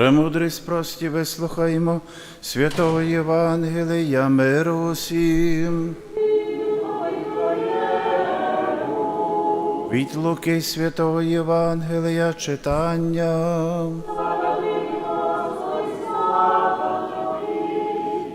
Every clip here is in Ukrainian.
Премудрість прості вислухаймо святого Євангелія миру усім. Від Луки святого Євангелія читання.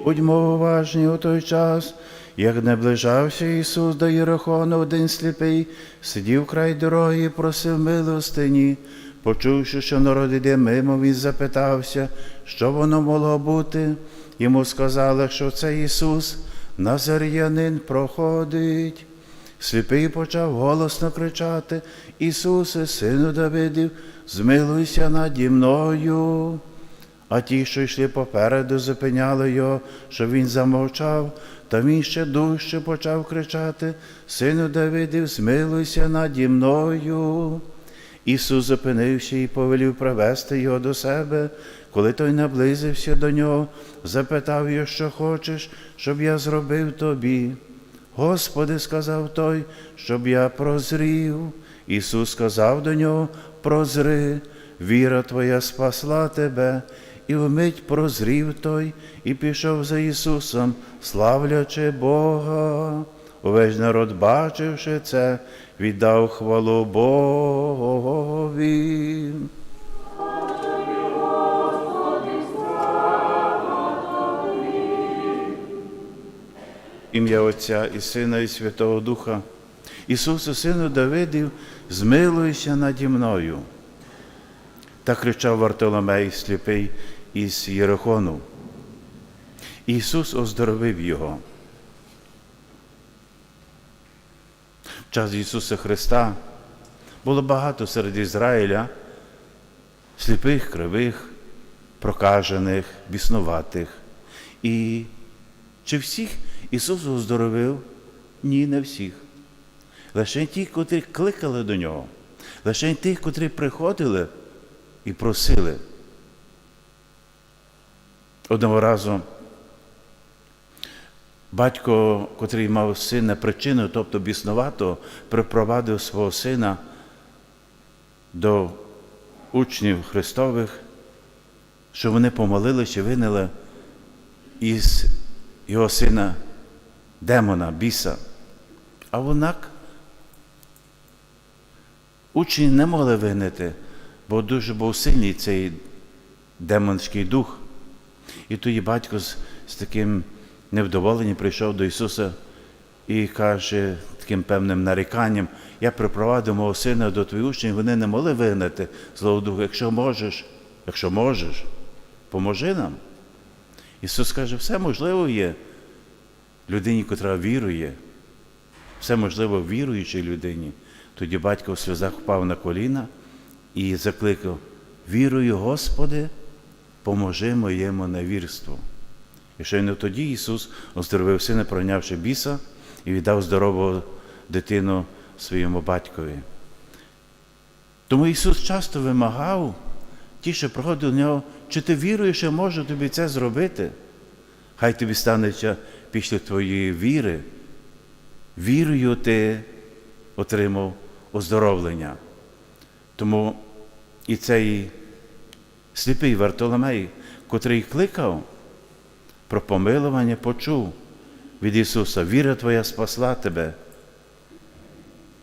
Будьмо уважні у той час, як наближався Ісус до Єрихону, один сліпий, сидів край дороги просив милостині. Почувши, що народ іде мимо, він запитався, що воно могло бути. Йому сказали, що це Ісус, Назарянин, проходить. Сліпий почав голосно кричати: Ісусе, сину Давидів, змилуйся наді мною. А ті, що йшли попереду, зупиняли його, щоб він замовчав, та він ще дужче почав кричати: Сину Давидів, змилуйся наді мною. Ісус зупинився і повелів привести його до себе. Коли той наблизився до нього, запитав його, що хочеш, щоб я зробив тобі. Господи, сказав той, щоб я прозрів. Ісус сказав до нього: прозри, віра твоя спасла тебе, і вмить прозрів той і пішов за Ісусом, славлячи Бога. Увесь народ, бачивши це, віддав хвалу Богові. Ім'я Отця і Сина, і Святого Духа. Ісусу, Сину Давидів, змилуйся наді мною. Так кричав Вартоломей сліпий із Єрихону. Ісус оздоровив його. Час Ісуса Христа було багато серед Ізраїля сліпих, кривих, прокажених, біснуватих. І чи всіх Ісус оздоровив? Ні, не всіх. Лише ті, котрі кликали до нього, лише ті, котрі приходили і просили. Одного разу батько, котрий мав сина причину, тобто біснувато, припровадив свого сина до учнів Христових, що вони помолилися, винили із його сина демона, біса. А однак учні не могли винити, бо дуже був сильний цей демонський дух. І тоді батько з, з таким невдоволенням прийшов до Ісуса і каже таким певним наріканням, я припровадив мого сина до твоїх учнів, вони не могли вигнати злого духа. Якщо можеш, якщо можеш, поможи нам. Ісус каже, все можливо є людині, котра вірує, все можливо віруючій людині. Тоді батько в сльозах впав на коліна і закликав: Вірую, Господи, поможи моєму невірству. І щойно тоді Ісус оздоровив сина, пройнявши біса, і віддав здорову дитину своєму батькові. Тому Ісус часто вимагав, ті, що приходили до нього, чи ти віруєш, що можу тобі це зробити? Хай тобі станеться після твоєї віри. Вірою ти отримав оздоровлення. Тому і цей сліпий Вартоломей, котрий кликав про помилування, почув від Ісуса, віра Твоя спасла тебе,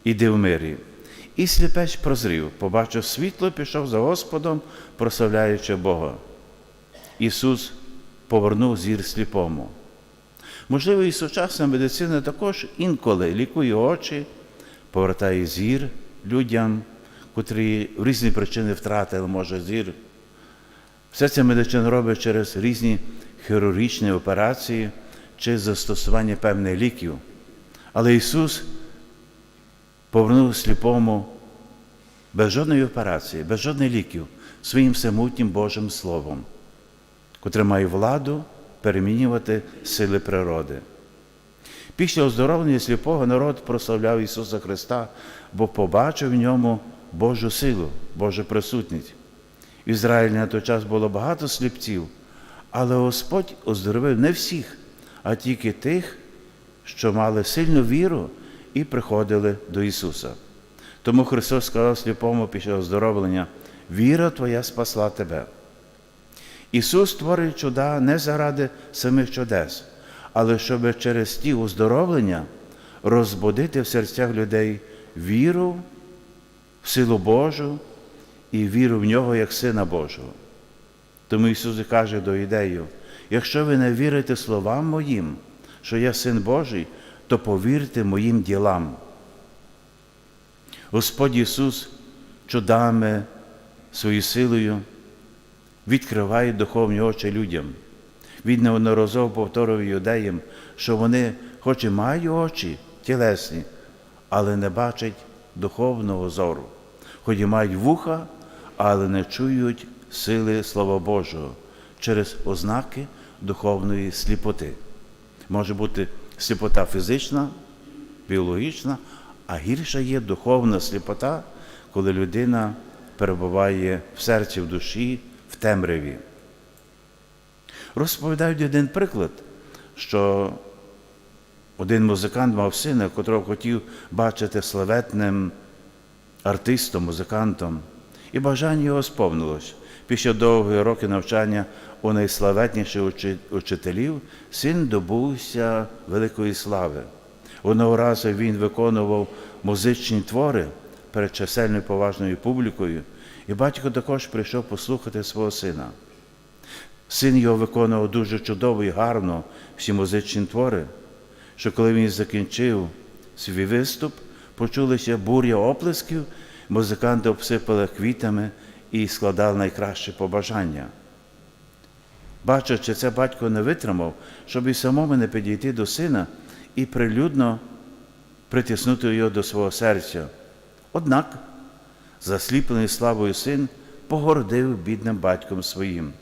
іди в мирі. І сліпець прозрів, побачив світло, пішов за Господом, прославляючи Бога. Ісус повернув зір сліпому. Можливо, і сучасна медицина також інколи лікує очі, повертає зір людям, котрі в різні причини втратили, може, зір. Все це медицина робить через різні хірургічні операції чи застосування певних ліків. Але Ісус повернув сліпому без жодної операції, без жодних ліків своїм всемутнім Божим Словом, котре має владу перемінювати сили природи. Після оздоровлення сліпого народ прославляв Ісуса Христа, бо побачив в ньому Божу силу, Божу присутність. В Ізраїлі на той час було багато сліпців, але Господь оздоровив не всіх, а тільки тих, що мали сильну віру і приходили до Ісуса. Тому Христос сказав сліпому після оздоровлення: віра Твоя спасла тебе. Ісус творить чуда не заради самих чудес, але щоб через ті оздоровлення розбудити в серцях людей віру в силу Божу і віру в нього як Сина Божого. Тому Ісус каже до ідею, якщо ви не вірите словам моїм, що я син Божий, то повірте моїм ділам. Господь Ісус чудами, своєю силою відкриває духовні очі людям. Він неодноразово повторював юдеям, що вони, хоч і мають очі тілесні, але не бачать духовного зору, хоч і мають вуха, але не чують сили Слова Божого через ознаки духовної сліпоти. Може бути сліпота фізична, біологічна, а гірша є духовна сліпота, коли людина перебуває в серці, в душі, в темряві. Розповідають один приклад, що один музикант мав сина, котрого хотів бачити славетним артистом, музикантом, і бажання його сповнилось. Після довгої роки навчання у найславетніших учителів син добувся великої слави. Одного разу він виконував музичні твори перед чисельною поважною публікою, і батько також прийшов послухати свого сина. Син його виконував дуже чудово і гарно всі музичні твори, що коли він закінчив свій виступ, почулися буря оплесків, музиканти обсипали квітами і складали найкраще побажання. Бачачи, це батько не витримав, щоб і самому не підійти до сина і прилюдно притиснути його до свого серця. Однак, засліплений славою син погордив бідним батьком своїм,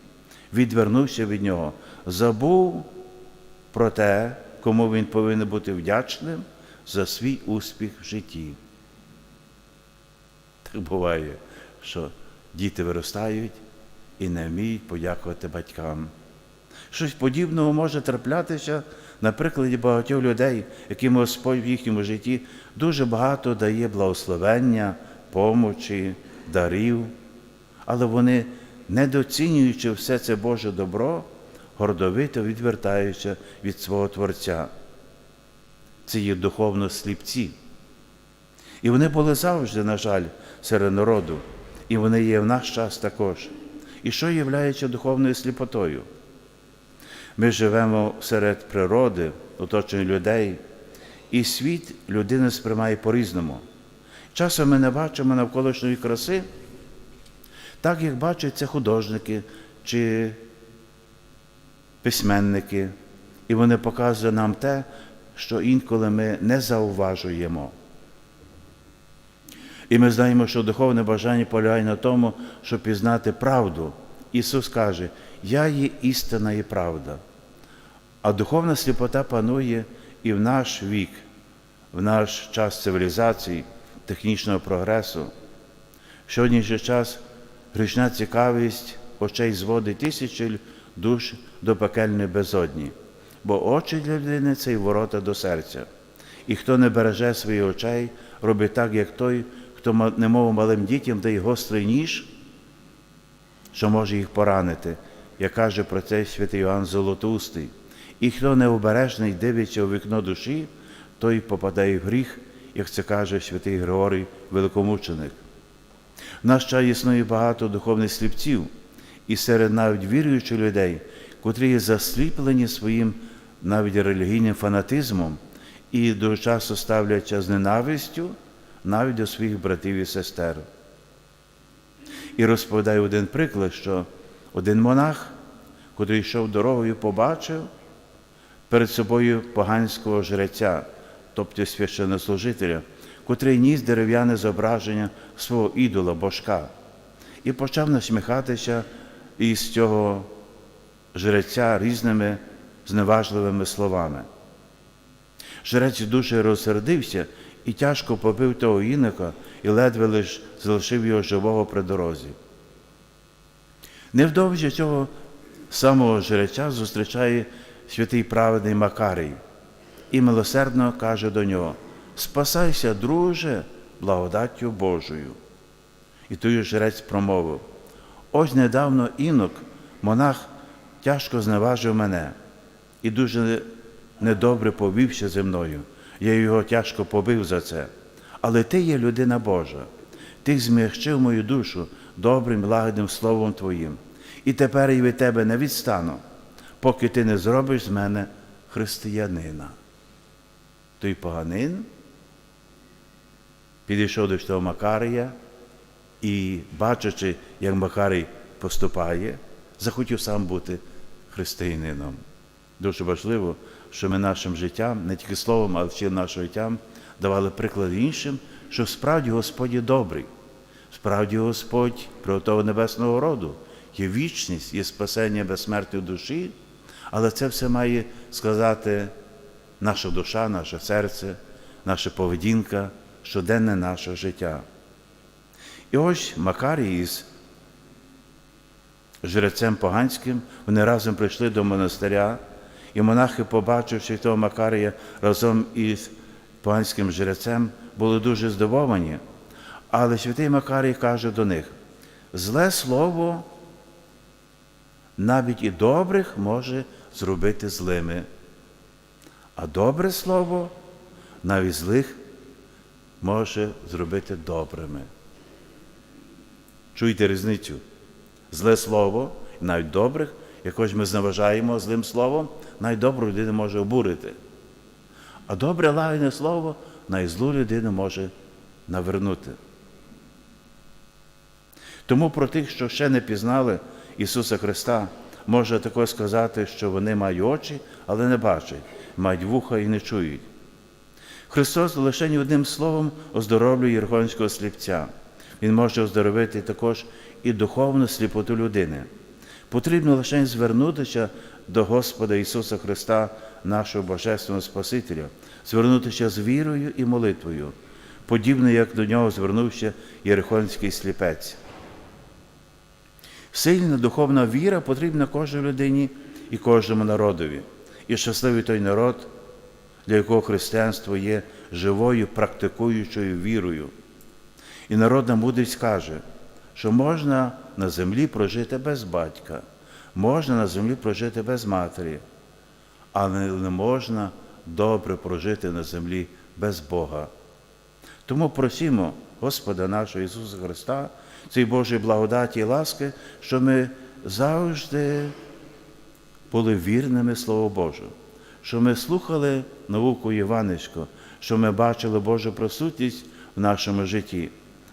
відвернувся від нього, забув про те, кому він повинен бути вдячним за свій успіх в житті. Так буває, що діти виростають і не вміють подякувати батькам. Щось подібного може траплятися на прикладі багатьох людей, яким Господь в їхньому житті дуже багато дає благословення, помочі, дарів, але вони, недоцінюючи все це Боже добро, гордовито відвертаються від свого Творця. Це є духовно сліпці. І вони були завжди, на жаль, серед народу, і вони є в наш час також. І що є духовною сліпотою? Ми живемо серед природи, оточені людей, і світ людина сприймає по-різному. Часом ми не бачимо навколишньої краси, так як бачать це художники чи письменники, і вони показують нам те, що інколи ми не зауважуємо. І ми знаємо, що духовне бажання полягає на тому, щоб пізнати правду. Ісус каже, Я є істина і правда. А духовна сліпота панує і в наш вік, в наш час цивілізації, технічного прогресу. Сьогоднішній час грішна цікавість очей зводить тисячі душ до пекельної безодні, бо очі для людини це й ворота до серця. І хто не береже своїх очей, робить так, як той, хто немов малим дітям дає гострий ніж, що може їх поранити, як каже про це святий Іоанн Золотустий. І хто необережний дивиться у вікно душі, той попадає в гріх, як це каже святий Григорій Великомученик. В наш час існує багато духовних сліпців, і серед навіть віруючих людей, котрі є засліплені своїм навіть релігійним фанатизмом і дуже часто ставляться з ненавистю навіть до своїх братів і сестер. І розповідає один приклад, що один монах, котрий йшов дорогою, побачив перед собою поганського жреця, тобто священнослужителя, котрий ніс дерев'яне зображення свого ідола, божка, і почав насміхатися із цього жреця різними зневажливими словами. Жрець дуже розсердився і тяжко побив того інока і ледве лиш залишив його живого при дорозі. Невдовзі цього самого жреця зустрічає святий праведний Макарій і милосердно каже до нього: Спасайся, друже, благодаттю Божою. І той жрець промовив: Ось недавно інок монах тяжко зневажив мене і дуже недобре повівся зі мною. Я його тяжко побив за це. Але ти є людина Божа, ти змягчив мою душу добрим, лагідним словом Твоїм. І тепер я від тебе не відстану, поки ти не зробиш з мене християнина. Той поганин підійшов до того Макарія і, бачачи, як Макарій поступає, захотів сам бути християнином. Дуже важливо, що ми нашим життям, не тільки словом, але всім нашим життям давали приклад іншим, що справді Господь є добрий, справді Господь приготовив небесного роду, є вічність, є спасення безсмертної душі, але це все має сказати наша душа, наше серце, наша поведінка, щоденне наше життя. І ось Макарій із жрецем поганським, вони разом прийшли до монастиря, і монахи, побачивши того Макарія разом із поганським жрецем, були дуже здивовані. Але святий Макарій каже до них: зле слово навіть і добрих може зробити злими, а добре слово навіть злих може зробити добрими. Чуєте різницю? Зле слово, навіть добрих, якось ми зневажаємо злим словом, навіть добру людину може обурити. А добре лагідне слово навіть злу людину може навернути. Тому про тих, що ще не пізнали Ісуса Христа, може також сказати, що вони мають очі, але не бачать, мають вуха і не чують. Христос лише одним словом оздоровлює єргонського сліпця. Він може оздоровити також і духовну сліпоту людини. Потрібно лише звернутися до Господа Ісуса Христа, нашого Божественного Спасителя, звернутися з вірою і молитвою, подібно як до нього звернувся Єрихонський сліпець. Сильна духовна віра потрібна кожній людині і кожному народові. І щасливий той народ, для якого християнство є живою, практикуючою вірою. І народна мудрість каже, що можна на землі прожити без батька, можна на землі прожити без матері, але не можна добре прожити на землі без Бога. Тому просимо Господа нашого Ісуса Христа, цієї Божої благодаті і ласки, що ми завжди були вірними Слову Божу, що ми слухали науку Іваничку, що ми бачили Божу присутність в нашому житті,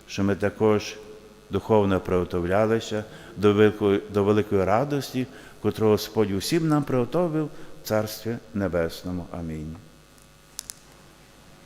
що ми також духовно приготовлялися до великої, до великої радості, котру Господь усім нам приготовив в Царстві Небесному. Амінь.